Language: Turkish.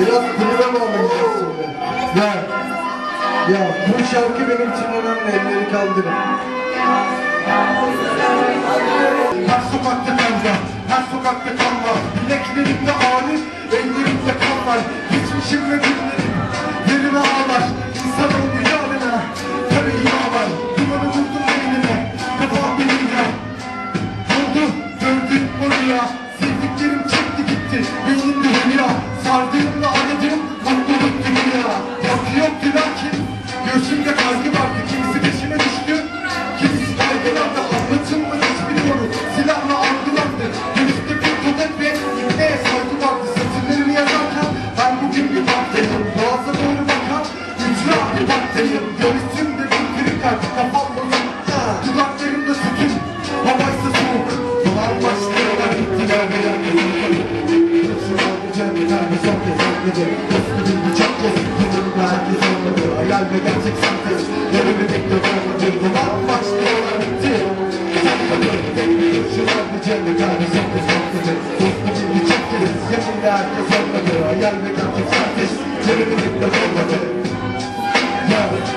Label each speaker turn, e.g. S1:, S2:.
S1: Biraz kulübe bağlanacağız şimdi. Ya, ya bu şarkı benim için önemli. Elleri kaldırın.
S2: Her sokakta kavga, her sokakta kan var Bileklerimde ağrı, ellerimde kan var Geçmişim ve günlerim yerine ağlar İnsan oldu yarına, karayı ağlar Dumanı vurdum beynime, kafam benimle Oldu, gördüm oraya Sevdiklerim çekti gitti, beynimde hülya Sardığımda aradığım mutluluk dünya. Yankı yoktu lakin, göğsümde kaygı vardı. Kimisi peşime düştü, kimisi kaygılandı. Anlatılmadı hiçbir konu, silahla algılandı. Dönüşte bir totem ve neye saygı vardı. Satırlarımı yazarken ben bugün bir baktayım. Boğaza doğru bakan, ücra bir baktayım. Göğsümde bir kırık kalp, kafam bozuk. Dudaklarımda sütun, herkes etmedi Eskidin birçok kez Kırıldı herkes olmadı Hayal ve gerçek sentez Yerimi bekliyor olmadı Dolar başlıyorlar bitti Saklanır bir Şuran bir cennet Herkes olmadı Korkmadı Korkmadı birçok kez Yakında herkes olmadı Hayal ve gerçek sentez Yeah.